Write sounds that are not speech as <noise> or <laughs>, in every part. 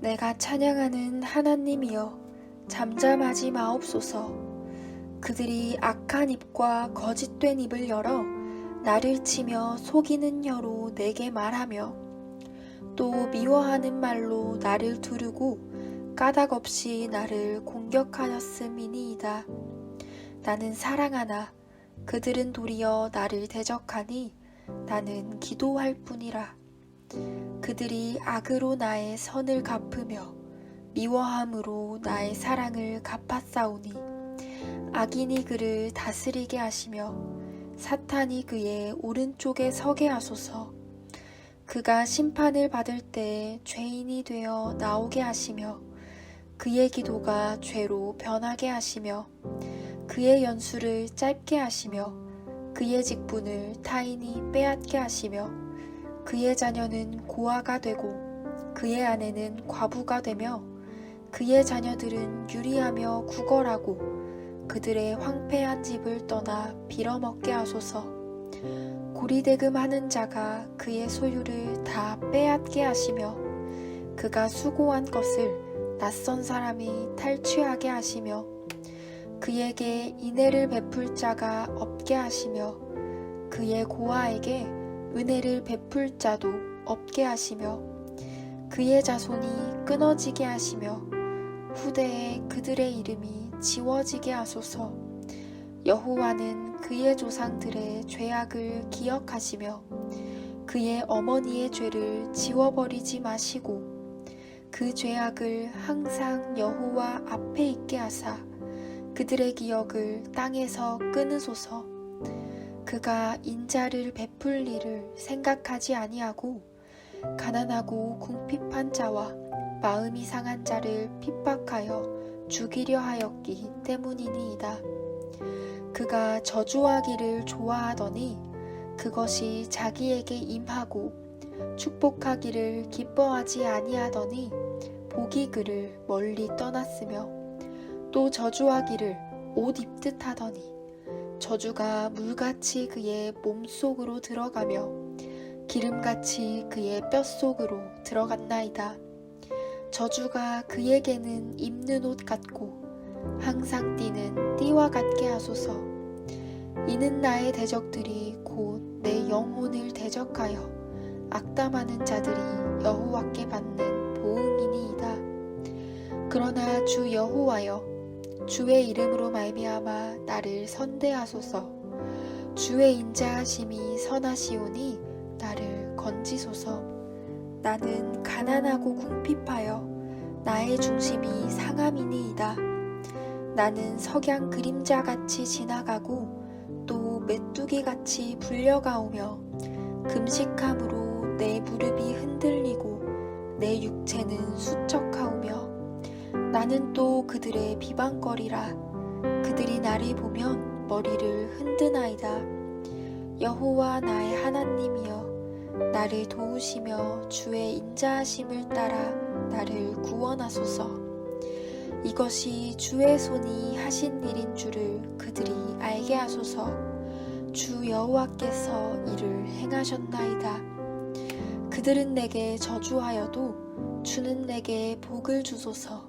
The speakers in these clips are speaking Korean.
내가 찬양하는 하나님이여 잠잠하지 마옵소서. 그들이 악한 입과 거짓된 입을 열어 나를 치며 속이는 혀로 내게 말하며 또 미워하는 말로 나를 두르고 까닭 없이 나를 공격하였음이니이다. 나는 사랑하나 그들은 도리어 나를 대적하니 나는 기도할 뿐이라. 그들이 악으로 나의 선을 갚으며 미워함으로 나의 사랑을 갚았사오니 악인이 그를 다스리게 하시며 사탄이 그의 오른쪽에 서게 하소서. 그가 심판을 받을 때 죄인이 되어 나오게 하시며 그의 기도가 죄로 변하게 하시며 그의 연수를 짧게 하시며 그의 직분을 타인이 빼앗게 하시며 그의 자녀는 고아가 되고 그의 아내는 과부가 되며 그의 자녀들은 유리하며 구걸하고 그들의 황폐한 집을 떠나 빌어먹게 하소서. 고리대금 하는 자가 그의 소유를 다 빼앗게 하시며 그가 수고한 것을 낯선 사람이 탈취하게 하시며 그에게 인애를 베풀 자가 없게 하시며 그의 고아에게 은혜를 베풀 자도 없게 하시며 그의 자손이 끊어지게 하시며 후대에 그들의 이름이 지워지게 하소서. 여호와는 그의 조상들의 죄악을 기억하시며 그의 어머니의 죄를 지워버리지 마시고 그 죄악을 항상 여호와 앞에 있게 하사 그들의 기억을 땅에서 끊으소서 그가 인자를 베풀 일을 생각하지 아니하고 가난하고 궁핍한 자와 마음이 상한 자를 핍박하여 죽이려 하였기 때문이니이다. 그가 저주하기를 좋아하더니 그것이 자기에게 임하고 축복하기를 기뻐하지 아니하더니 복이 그를 멀리 떠났으며 또 저주하기를 옷 입듯 하더니 저주가 물같이 그의 몸속으로 들어가며 기름같이 그의 뼛속으로 들어갔나이다. 저주가 그에게는 입는 옷 같고 항상 띠는 띠와 같게 하소서. 이는 나의 대적들이 곧 내 영혼을 대적하여 악담하는 자들이 여호와께 받는 보응이니이다. 그러나 주 여호와여 주의 이름으로 말미암아 나를 선대하소서. 주의 인자하심이 선하시오니 나를 건지소서. 나는 가난하고 궁핍하여 나의 중심이 상함이니이다. 나는 석양 그림자 같이 지나가고 또 메뚜기 같이 불려가오며 금식함으로 내 무릎이 흔들리고 내 육체는 수척하오며 나는 또 그들의 비방거리라. 그들이 나를 보면 머리를 흔드나이다. 여호와 나의 하나님이여 나를 도우시며 주의 인자하심을 따라 나를 구원하소서. 이것이 주의 손이 하신 일인 줄을 그들이 알게 하소서. 주 여호와께서 이를 행하셨나이다. 그들은 내게 저주하여도 주는 내게 복을 주소서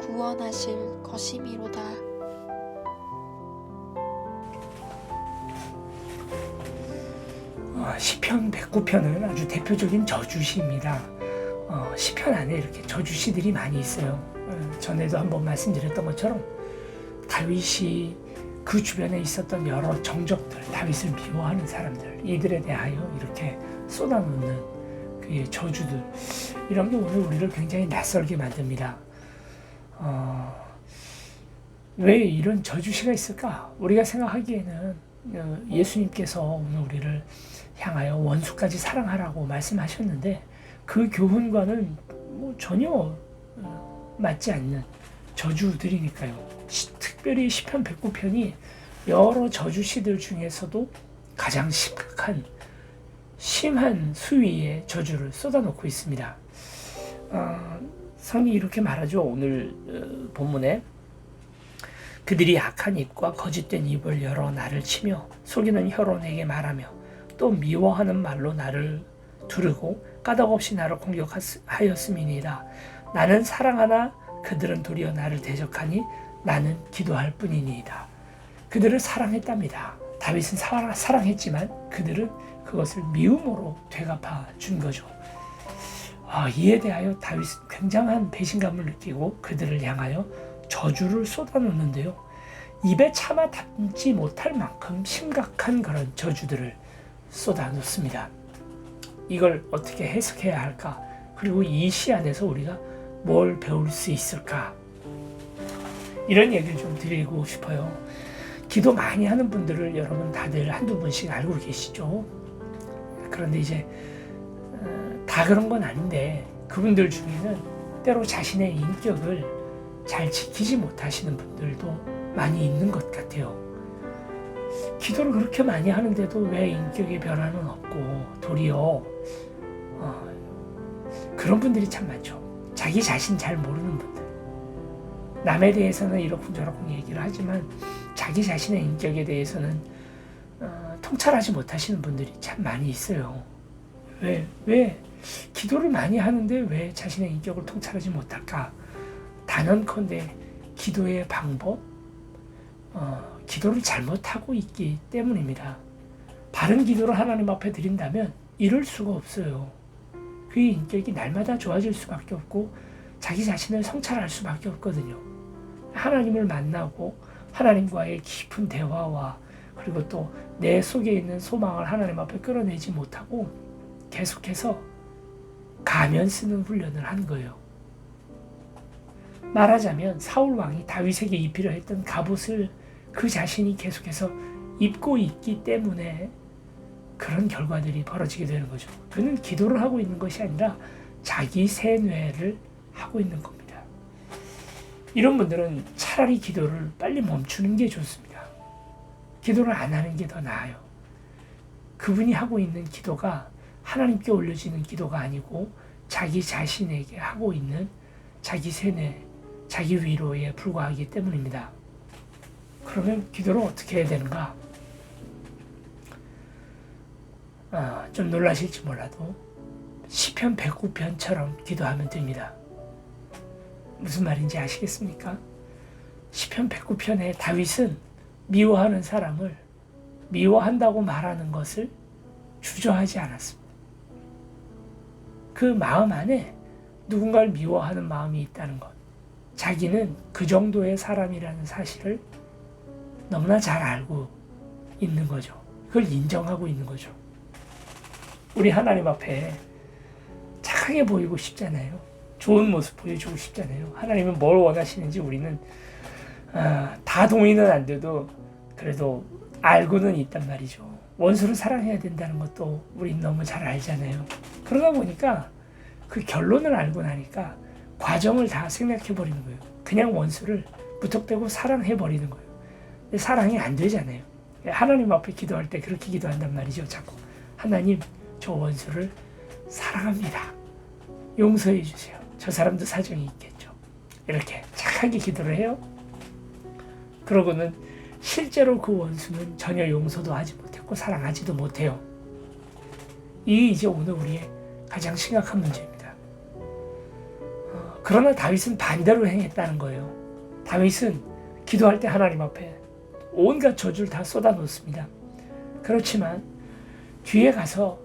구원하실 것이미로다. 어, 시편 109편은 아주 대표적인 저주시입니다. 어, 시편 안에 이렇게 저주시들이 많이 있어요. 어, 전에도 한번 말씀드렸던 것처럼 다윗이 그 주변에 있었던 여러 정적들, 다윗을 미워하는 사람들, 이들에 대하여 이렇게 쏟아놓는 그의 저주들, 이런 게 오늘 우리를 굉장히 낯설게 만듭니다. 어, 왜 이런 저주시가 있을까? 우리가 생각하기에는 어, 예수님께서 오늘 우리를 향하여 원수까지 사랑하라고 말씀하셨는데 그 교훈과는 뭐 전혀 어, 맞지 않는 저주들이니까요. 시- 특별히 시편 109편이 여러 저주시들 중에서도 가장 심각한 심한 수위의 저주를 쏟아놓고 있습니다. 어, 성이 이렇게 말하죠. 오늘 어, 본문에 그들이 악한 입과 거짓된 입을 열어 나를 치며 속이는 혀로 내게 말하며 또 미워하는 말로 나를 두르고 까닭없이 나를 공격하였음이니라 나는 사랑하나 그들은 도리어 나를 대적하니 나는 기도할 뿐이니이다. 그들을 사랑했답니다. 다윗은 사랑, 사랑했지만 그들은 그것을 미움으로 되갚아 준 거죠. 아, 이에 대하여 다윗은 굉장한 배신감을 느끼고 그들을 향하여 저주를 쏟아놓는데요. 입에 참아 담지 못할 만큼 심각한 그런 저주들을 쏟아놓습니다. 이걸 어떻게 해석해야 할까? 그리고 이 시 안에서 우리가 뭘 배울 수 있을까? 이런 얘기를 좀 드리고 싶어요. 기도 많이 하는 분들을 여러분 다들 한두 분씩 알고 계시죠? 그런데 이제 어, 다 그런 건 아닌데 그분들 중에는 때로 자신의 인격을 잘 지키지 못하시는 분들도 많이 있는 것 같아요. 기도를 그렇게 많이 하는데도 왜 인격의 변화는 없고 도리어 어, 그런 분들이 참 많죠. 자기 자신 잘 모르는 분들. 남에 대해서는 이렇고 저렇고 얘기를 하지만 자기 자신의 인격에 대해서는 어, 통찰하지 못하시는 분들이 참 많이 있어요. 왜, 왜 기도를 많이 하는데 왜 자신의 인격을 통찰하지 못할까? 단언컨대 기도의 방법, 어, 기도를 잘못하고 있기 때문입니다. 바른 기도를 하나님 앞에 드린다면 이럴 수가 없어요. 그의 인격이 날마다 좋아질 수밖에 없고 자기 자신을 성찰할 수밖에 없거든요. 하나님을 만나고 하나님과의 깊은 대화와 그리고 또 내 속에 있는 소망을 하나님 앞에 끌어내지 못하고 계속해서 가면 쓰는 훈련을 한 거예요. 말하자면 사울 왕이 다윗에게 입히려 했던 갑옷을 그 자신이 계속해서 입고 있기 때문에 그런 결과들이 벌어지게 되는 거죠. 그는 기도를 하고 있는 것이 아니라 자기 세뇌를 하고 있는 겁니다. 이런 분들은 차라리 기도를 빨리 멈추는 게 좋습니다. 기도를 안 하는 게 더 나아요. 그분이 하고 있는 기도가 하나님께 올려지는 기도가 아니고 자기 자신에게 하고 있는 자기 세뇌, 자기 위로에 불과하기 때문입니다. 그러면 기도를 어떻게 해야 되는가? 아, 좀 놀라실지 몰라도 시편 109편처럼 기도하면 됩니다. 무슨 말인지 아시겠습니까? 시편 109편에 다윗은 미워하는 사람을 미워한다고 말하는 것을 주저하지 않았습니다. 그 마음 안에 누군가를 미워하는 마음이 있다는 것. 자기는 그 정도의 사람이라는 사실을 너무나 잘 알고 있는 거죠. 그걸 인정하고 있는 거죠. 우리 하나님 앞에 착하게 보이고 싶잖아요. 좋은 모습 보여주고 싶잖아요. 하나님은 뭘 원하시는지 우리는 아, 다 동의는 안 돼도 그래도 알고는 있단 말이죠. 원수를 사랑해야 된다는 것도 우린 너무 잘 알잖아요. 그러다 보니까 그 결론을 알고 나니까 과정을 다 생략해 버리는 거예요. 그냥 원수를 무턱대고 사랑해 버리는 거예요. 사랑이 안 되잖아요. 하나님 앞에 기도할 때 그렇게 기도한단 말이죠. 자꾸 하나님 저 원수를 사랑합니다. 용서해 주세요. 저 사람도 사정이 있겠죠. 이렇게 착하게 기도를 해요. 그러고는 실제로 그 원수는 전혀 용서도 하지 못했고 사랑하지도 못해요. 이게 이제 오늘 우리의 가장 심각한 문제입니다. 어, 그러나 다윗은 반대로 행했다는 거예요. 다윗은 기도할 때 하나님 앞에 온갖 저주를 다 쏟아 놓습니다. 그렇지만 뒤에 가서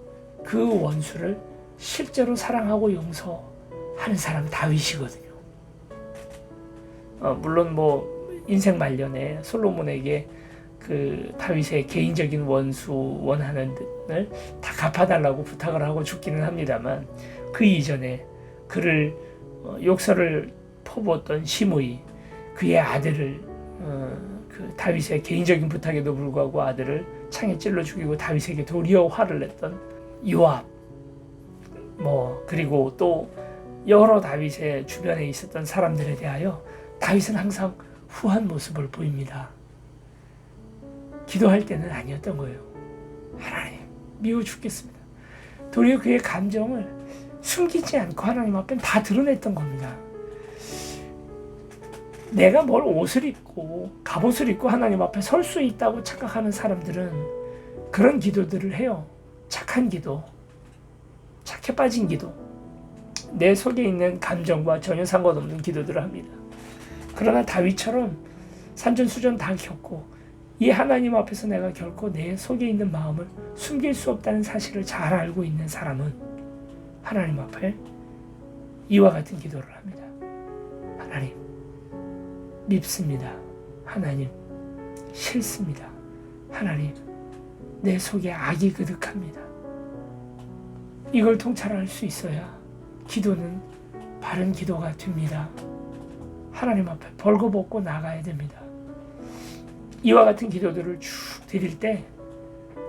그 원수를 실제로 사랑하고 용서하는 사람 다윗이거든요. 어, 물론 뭐 인생 말년에 솔로몬에게 그 다윗의 개인적인 원수 원하는 을다 갚아달라고 부탁을 하고 죽기는 합니다만 그 이전에 그를 어, 욕설을 퍼부었던 시므이 그의 아들을 어, 그 다윗의 개인적인 부탁에도 불구하고 아들을 창에 찔러 죽이고 다윗에게 도리어 화를 냈던 요압 뭐 그리고 또 여러 다윗의 주변에 있었던 사람들에 대하여 다윗은 항상 후한 모습을 보입니다. 기도할 때는 아니었던 거예요. 하나님 미워 죽겠습니다. 도리어 그의 감정을 숨기지 않고 하나님 앞에 다 드러냈던 겁니다. 내가 뭘 옷을 입고 갑옷을 입고 하나님 앞에 설 수 있다고 착각하는 사람들은 그런 기도들을 해요. 착한 기도, 착해 빠진 기도, 내 속에 있는 감정과 전혀 상관없는 기도들을 합니다. 그러나 다윗처럼 산전수전 다 겪고 이 하나님 앞에서 내가 결코 내 속에 있는 마음을 숨길 수 없다는 사실을 잘 알고 있는 사람은 하나님 앞에 이와 같은 기도를 합니다. 하나님, 밉습니다. 하나님, 싫습니다. 하나님, 내 속에 악이 그득합니다. 이걸 통찰할 수 있어야 기도는 바른 기도가 됩니다. 하나님 앞에 벌거벗고 나가야 됩니다. 이와 같은 기도들을 쭉 드릴 때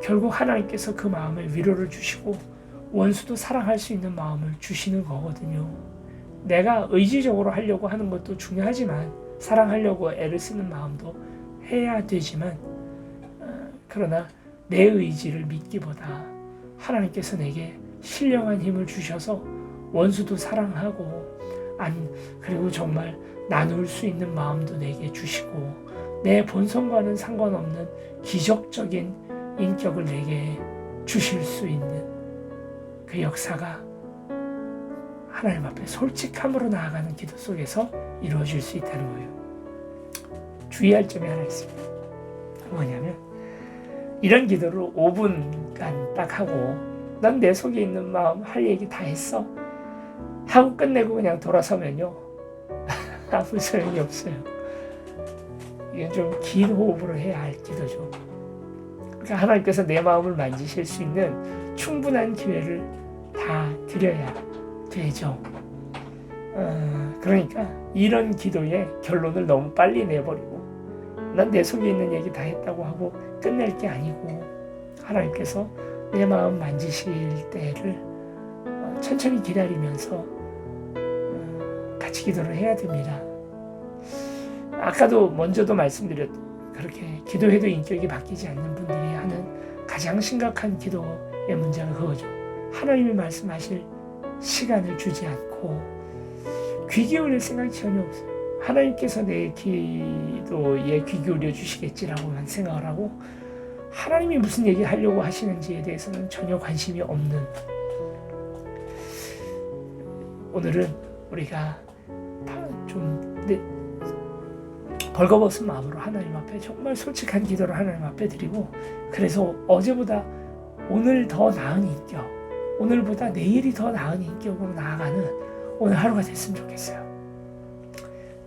결국 하나님께서 그 마음에 위로를 주시고 원수도 사랑할 수 있는 마음을 주시는 거거든요. 내가 의지적으로 하려고 하는 것도 중요하지만 사랑하려고 애를 쓰는 마음도 해야 되지만 어, 그러나 내 의지를 믿기보다 하나님께서 내게 신령한 힘을 주셔서 원수도 사랑하고 안 그리고 정말 나눌 수 있는 마음도 내게 주시고 내 본성과는 상관없는 기적적인 인격을 내게 주실 수 있는 그 역사가 하나님 앞에 솔직함으로 나아가는 기도 속에서 이루어질 수 있다는 거예요. 주의할 점이 하나 있습니다. 뭐냐면 이런 기도를 5분간 딱 하고 난 내 속에 있는 마음 할 얘기 다 했어 하고 끝내고 그냥 돌아서면요 <laughs> 아무 소용이 없어요. 이건 좀 긴 호흡으로 해야 할 기도죠. 하나님께서 내 마음을 만지실 수 있는 충분한 기회를 다 드려야 되죠. 어, 그러니까 이런 기도의 결론을 너무 빨리 내버리고 난 내 속에 있는 얘기 다 했다고 하고 끝낼 게 아니고 하나님께서 내 마음 만지실 때를 어, 천천히 기다리면서 어, 같이 기도를 해야 됩니다. 아까도 먼저도 말씀드렸 그렇게 기도해도 인격이 바뀌지 않는 분들이 하는 가장 심각한 기도의 문제가 그거죠. 하나님이 말씀하실 시간을 주지 않고 귀 기울일 생각이 전혀 없어요. 하나님께서 내 기도에 귀 기울여 주시겠지라고만 생각을 하고 하나님이 무슨 얘기 하려고 하시는지에 대해서는 전혀 관심이 없는 오늘은 우리가 좀 내- 벌거벗은 마음으로 하나님 앞에 정말 솔직한 기도를 하나님 앞에 드리고 그래서 어제보다 오늘 더 나은 인격 오늘보다 내일이 더 나은 인격으로 나아가는 오늘 하루가 됐으면 좋겠어요.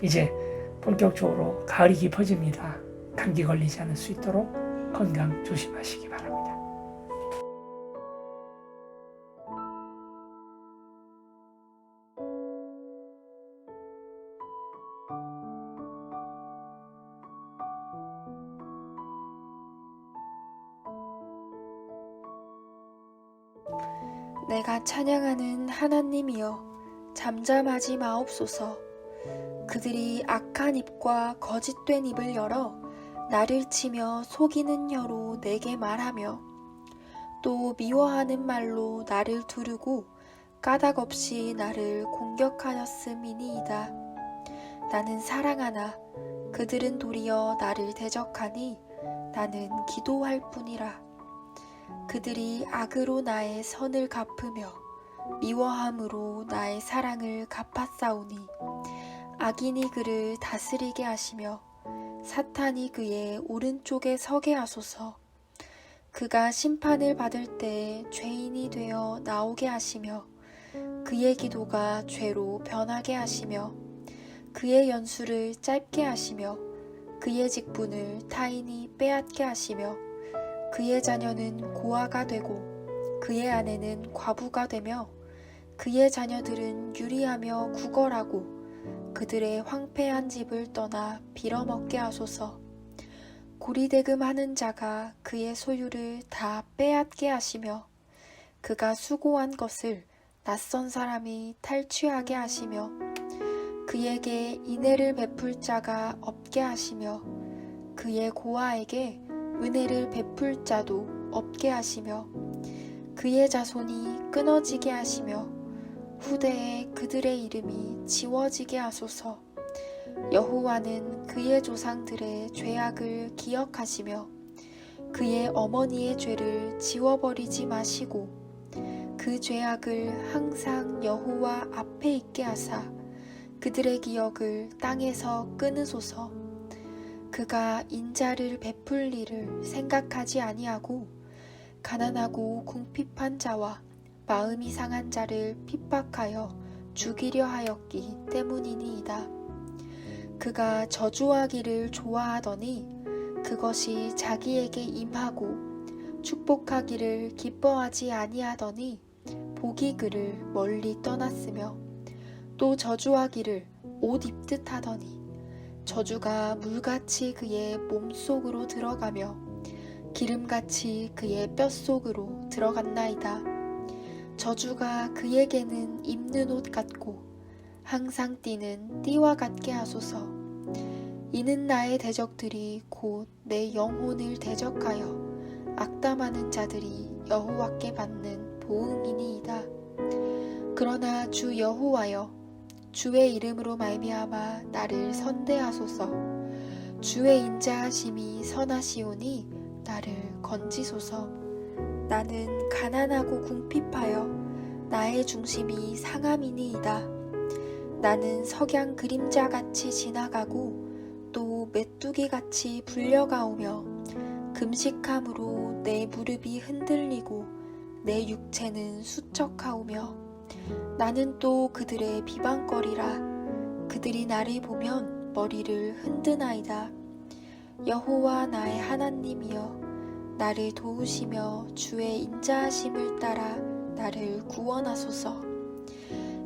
이제 본격적으로 가을이 깊어집니다. 감기 걸리지 않을 수 있도록 건강 조심하시기 바랍니다. 내가 찬양하는 하나님이여 잠잠하지 마옵소서. 그들이 악한 입과 거짓된 입을 열어 나를 치며 속이는 혀로 내게 말하며 또 미워하는 말로 나를 두르고 까닭 없이 나를 공격하였음이니이다. 나는 사랑하나 그들은 도리어 나를 대적하니 나는 기도할 뿐이라 그들이 악으로 나의 선을 갚으며 미워함으로 나의 사랑을 갚았사오니 악인이 그를 다스리게 하시며 사탄이 그의 오른쪽에 서게 하소서. 그가 심판을 받을 때 죄인이 되어 나오게 하시며 그의 기도가 죄로 변하게 하시며 그의 연수를 짧게 하시며 그의 직분을 타인이 빼앗게 하시며 그의 자녀는 고아가 되고 그의 아내는 과부가 되며 그의 자녀들은 유리하며 구걸하고 그들의 황폐한 집을 떠나 빌어먹게 하소서. 고리대금 하는 자가 그의 소유를 다 빼앗게 하시며 그가 수고한 것을 낯선 사람이 탈취하게 하시며 그에게 인애를 베풀 자가 없게 하시며 그의 고아에게 은혜를 베풀 자도 없게 하시며 그의 자손이 끊어지게 하시며 후대에 그들의 이름이 지워지게 하소서. 여호와는 그의 조상들의 죄악을 기억하시며 그의 어머니의 죄를 지워버리지 마시고 그 죄악을 항상 여호와 앞에 있게 하사 그들의 기억을 땅에서 끊으소서 그가 인자를 베풀 일을 생각하지 아니하고 가난하고 궁핍한 자와 마음이 상한 자를 핍박하여 죽이려 하였기 때문이니이다. 그가 저주하기를 좋아하더니 그것이 자기에게 임하고 축복하기를 기뻐하지 아니하더니 복이 그를 멀리 떠났으며 또 저주하기를 옷 입듯 하더니 저주가 물같이 그의 몸속으로 들어가며 기름같이 그의 뼛속으로 들어갔나이다. 저주가 그에게는 입는 옷 같고 항상 띠는 띠와 같게 하소서. 이는 나의 대적들이 곧 내 영혼을 대적하여 악담하는 자들이 여호와께 받는 보응이니이다. 그러나 주 여호와여 주의 이름으로 말미암아 나를 선대하소서. 주의 인자하심이 선하시오니 나를 건지소서. 나는 가난하고 궁핍하여 나의 중심이 상함이니이다. 나는 석양 그림자 같이 지나가고 또 메뚜기 같이 불려가오며 금식함으로 내 무릎이 흔들리고 내 육체는 수척하오며 나는 또 그들의 비방거리라. 그들이 나를 보면 머리를 흔드나이다. 여호와 나의 하나님이여 나를 도우시며 주의 인자하심을 따라 나를 구원하소서.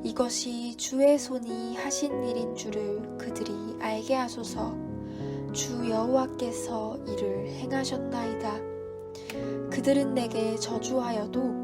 이것이 주의 손이 하신 일인 줄을 그들이 알게 하소서. 주 여호와께서 이를 행하셨나이다. 그들은 내게 저주하여도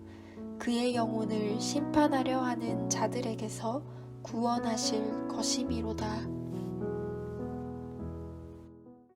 그의 영혼을 심판하려 하는 자들에게서 구원하실 것이미로다.